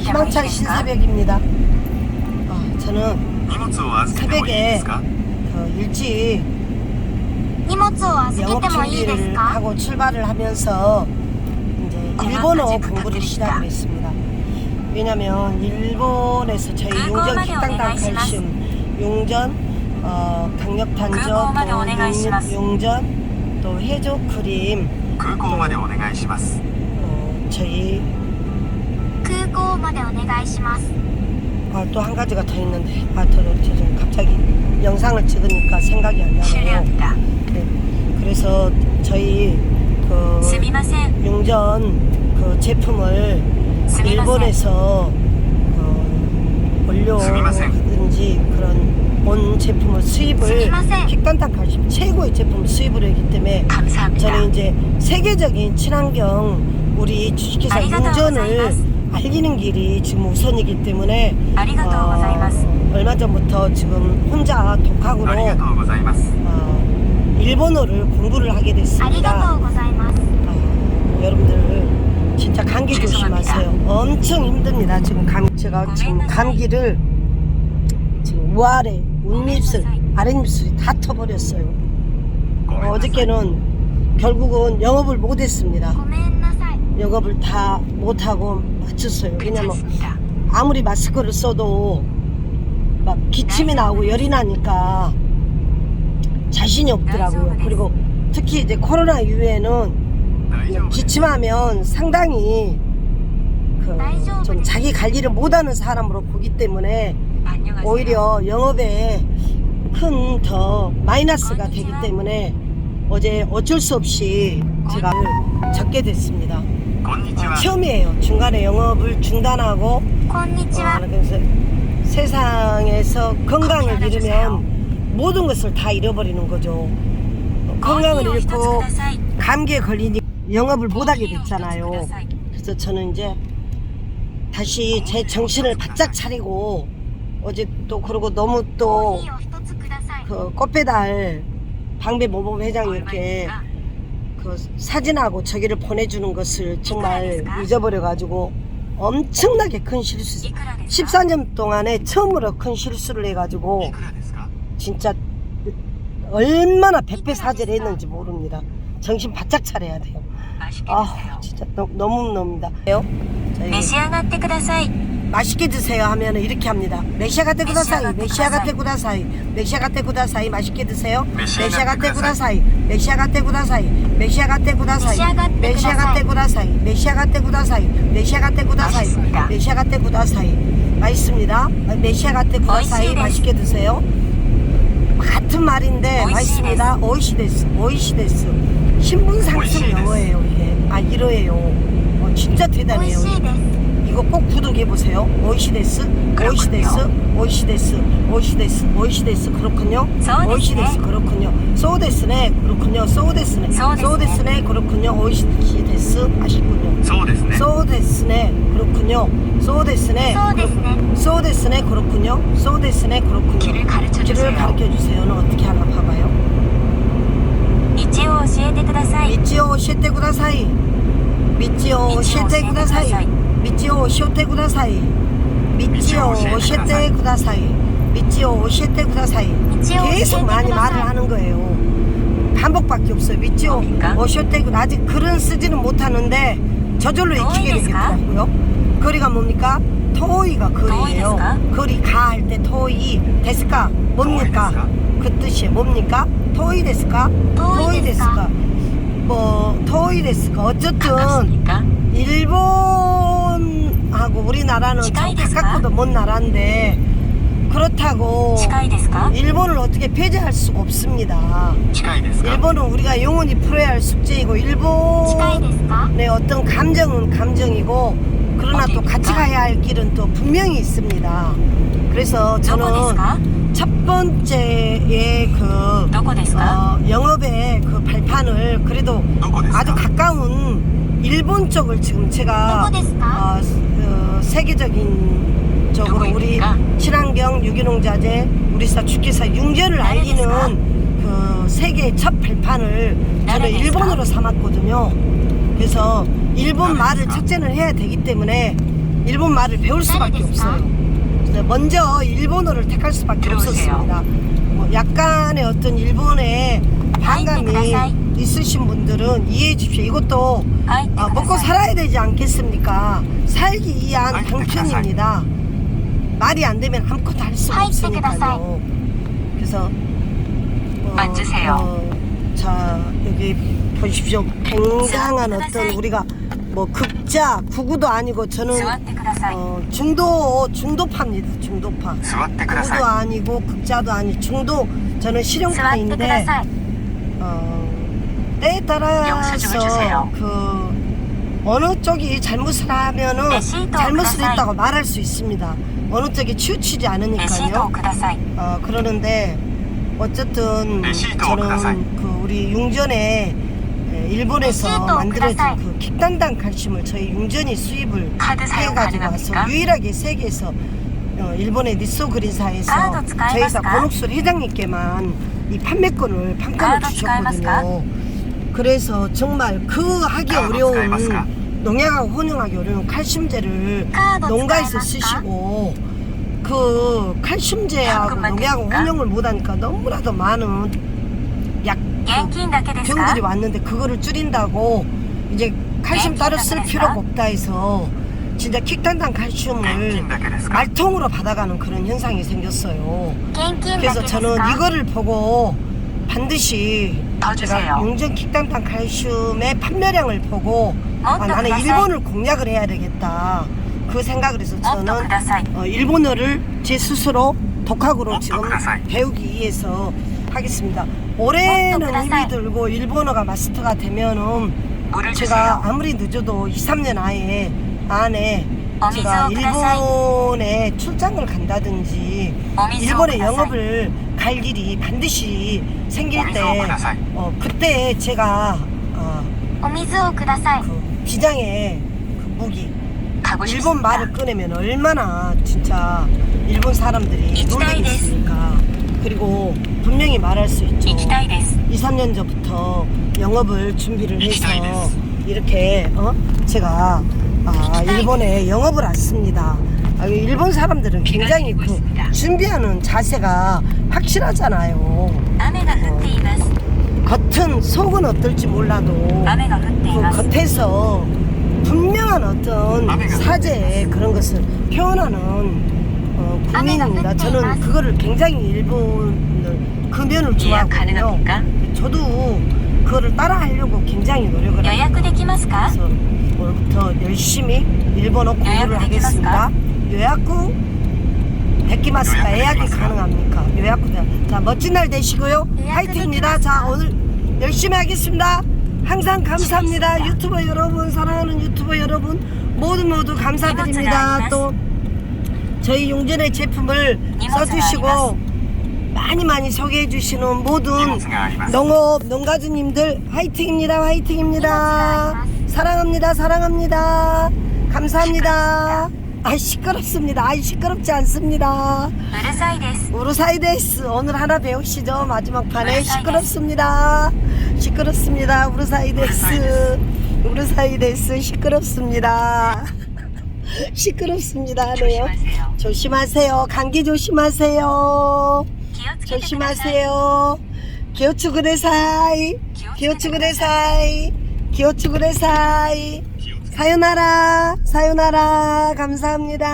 희망찬 신사벽입니다. 아, 저는 새벽에 어, 일찍 영업 준비를 하고 출발을 하면서 이제 일본어 공부를 시작을 했습니다. 왜냐면 일본에서 저희 용전 핵당당 칼슘, 용전 어, 강력 단전, 또 용전 또 해조 크림, 또, 어, 저희 空港までお願いします 아, 또 한 가지가 더 있는데 아, 더 지금 갑자기 영상을 찍으니까 생각이 안 나네요. 終了だ 네. 그래서 저희 그 すみません 용전 그 제품을 すみません 일본에서 어, 원료든지 그런 온 제품을 수입을 すみません 킥단탄 칼슘 최고의 제품 수입을 했기 때문에 感謝합니다 저는 이제 세계적인 친환경 우리 주식회사 아리가또 용전을 고자이마스. 알리는 길이 지금 우선이기 때문에 어, 얼마 전부터 지금 혼자 독학으로 어, 일본어를 공부를 하게 됐습니다. 어, 여러분들 진짜 감기 조심하세요. 엄청 힘듭니다. 지금 감기 제가 지금 감기를 지금 우아래 운입술 아랫입술이 다 터버렸어요. 어, 어저께는 결국은 영업을 못했습니다. 영업을 다 못하고 마쳤어요. 왜냐면 아무리 마스크를 써도 막 기침이 나오고 열이 나니까 자신이 없더라고요. 그리고 특히 이제 코로나 이후에는 기침하면 상당히 그 좀 자기 관리를 못하는 사람으로 보기 때문에 오히려 영업에 큰 더 마이너스가 되기 때문에 어제 어쩔 수 없이 제가 적게 됐습니다. 어, 처음이에요. 중간에 영업을 중단하고 어, 세상에서 건강을 잃으면 모든 것을 다 잃어버리는 거죠. 건강을 잃고 감기에 걸리니 영업을 못하게 됐잖아요. 그래서 저는 이제 다시 제 정신을 바짝 차리고 어제 또 그러고 너무 또 그 꽃배달 방배 모범 회장 이렇게 그 사진하고 저기를 보내주는 것을 정말 잊어버려가지고 엄청나게 큰 실수 いくらですか 14년 동안에 처음으로 큰 실수를 い 해가지고 くらですか 진짜 얼마나 백배사죄를 했는지 모릅니다. 정신 바짝 차려야 돼요. 맛있게 아 드세요 진짜 너, 너무너무합니다. 저희 召し上がってください 맛있게 드세요 하면 이렇게 합니다. 메시아가테 구다사이, 메시아가테 구다사이, 메시아가테 구다사이 맛있게 드세요. 메시아가테 구다사이, 메시아가테 구다사이, 메시아가테 구다사이, 메시아가테 구다사이, 메시아가테 구다사이, 메시아가테 구다사이, 맛있습니다. 메시아가테 구다사이 맛있습니다. 메시아가테 구다사이 오이시 맛있게 드세요. 같은 말인데 맛있습니다. 오이시데스, 오이시데스. 신분 상승 영어예요 이게. 아 이러예요. 어, 진짜 대단해요. しいです 이거 꼭 구독해 보세요. 오이시데스, 오이시데스, 오이시데스, 오이시데스, 오이시데스 그렇군요. 소데스네. 오이시데스 그렇군요. 소데스네 그렇군요. 소데스네, 소데스네. 소데스네 그렇군요. 오이시데스 아시군요. そうですね 소데스네 그렇군요. 소데스네, そうですね 소데스네 그렇군요. 소데스네 그렇군요. 길을 가르쳐 길을 주세요 가르쳐 주세요는 어떻게 하나 봐봐요. 道を教えてください 미치오 시ete 구다사이. 미치오 시ete 구다사이. 미치오 시ete 구다사이. 미치오 시ete 구다사이. 미치오 시ete 구다사이. 미치오 계속 시ete 많이 구다사이. 말을 하는 거예요. 반복밖에 없어요. 미치오 뭡니까? 오시테 구 아직 글은 쓰지는 못하는데 저절로 익히게? 되겠더라고요. 거리가 뭡니까? 토이가 거리예요. 거리 가 할 때 토이 데스까 뭡니까? 그 뜻이 뭡니까? 토이 데스까? 토이 데스까? 뭐 토일했을까 어쨌든 일본하고 우리나라는 참 가깝고도 먼 나라인데 그렇다고 일본을 어떻게 폐지할 수가 없습니다. 일본은 우리가 영원히 풀어야 할 숙제이고 일본의 어떤 감정은 감정이고 그러나 또 같이 가야 할 길은 또 분명히 있습니다. 그래서 저는 첫 번째의 그 어, 영업의 그 발판을 그래도 아주 가까운 일본 쪽을 지금 제가 어, 어, 세계적인 쪽으로 우리 친환경 유기농 자재 우리사 주기사 융재를 알리는 그 세계 첫 발판을 저는 일본으로 삼았거든요. 그래서 일본 말을 첫째는 해야 되기 때문에 일본 말을 배울 수밖에 없어요. 먼저 일본어를 택할 수밖에 없었습니다. 뭐 약간의 어떤 일본의 반감이 있으신 분들은 이해해 주십시오. 이것도 아, 먹고 살아야 되지 않겠습니까? 살기 위한 방편입니다. 말이 안 되면 아무것도 할수 없으니까요. 그래서 어, 앉으세요. 어, 자 여기 보십시오. 굉장한 어떤 우리가 뭐 극자 구구도 아니고 저는 어, 중도 중도파입니다 중도파. 구구도 아니고 극자도 아니 중도 저는 실용파인데 어, 때에 따라서 그 어느 쪽이 잘못을 하면은 잘못을 했다고 말할 수 있습니다. 어느 쪽이 치우치지 않으니까요. 어, 그러는데 어쨌든 저는 그 우리 융전에 예, 일본에서 만들어진 그 킥당당 칼슘을 저희 융전이 수입을 해가지고 와서 유일하게 세계에서 어, 일본의 니소그린사에서 저희 사 고록술 회장님께만 이 판매권을 판가로 주셨거든요. 그래서 정말 그 하기 어려운 농약하고 혼용하기 어려운 칼슘제를 농가에서 쓰시고 그 칼슘제하고 농약 운영을 못하니까 너무나도 많은 약 병들이 왔는데 그거를 줄인다고 이제 칼슘 따로 쓸 필요가 없다 해서 진짜 킥탄당 칼슘을 말통으로 받아가는 그런 현상이 생겼어요. 그래서 저는 이거를 보고 반드시 제가 용전 킥탄당 칼슘의 판매량을 보고 아, 나는 일본을 공략을 해야 되겠다. 그 생각을 해서 저는 어, 일본어를 제 스스로 독학으로 지금 배우기 위해서 하겠습니다. 올해는 힘이. 들고 일본어가 마스터가 되면은 제가 아무리 늦어도 2, 3년 아예 안에 제가 일본에 출장을 간다든지 일본에 영업을 갈 일이 반드시 생길 때 어, 그때 제가 어, 그 비장의 그 무기 가고 싶 일본 말을 꺼내면 얼마나 진짜 일본 사람들이 놀라겠습니까. 그리고 분명히 말할 수 있죠. 2, 3년 전부터 영업을 준비를 해서 이렇게 어? 제가 아, 일본에 영업을 왔습니다. 아, 일본 사람들은 굉장히 그 준비하는 자세가 확실하잖아요. 어, 겉은 속은 어떨지 몰라도 그 겉에서 분명한 어떤 사제 그런 것을 표현하는 어, 국민입니다. 저는 그거를 굉장히 일본을 그 금연을 좋아하거든요. 저도 그거를 따라하려고 굉장히 노력을 하고 그래서 오늘부터 열심히 일본어 공부를 하겠습니다. 요약구 데키마스카 예약이 가능합니까? 요약구 자 멋진 날 되시고요. 화이팅입니다. 자 오늘 열심히 하겠습니다. 항상 감사합니다. 유튜버 여러분, 사랑하는 유튜버 여러분, 모두 모두 감사드립니다. 또 저희 용전의 제품을 써주시고 많이 많이 소개해 주시는 모든 농업 농가주님들 화이팅입니다. 화이팅입니다. 사랑합니다. 사랑합니다. 감사합니다. 아 시끄럽습니다. 아 시끄럽지 않습니다. 우르사이데스. 우르사이데스. 오늘 하나 배우시죠. 마지막 판에 시끄럽습니다. 시끄럽습니다. 우르사이 데스. 우르사이 데스 시끄럽습니다. 시끄럽습니다. 하네요. 조심하세요. 네. 조심하세요. 감기 조심하세요. 조심하세요. 기어츠 그레사이. 기어츠 그레사이. 기어츠 그레사이. 사요나라. 사요나라. 감사합니다.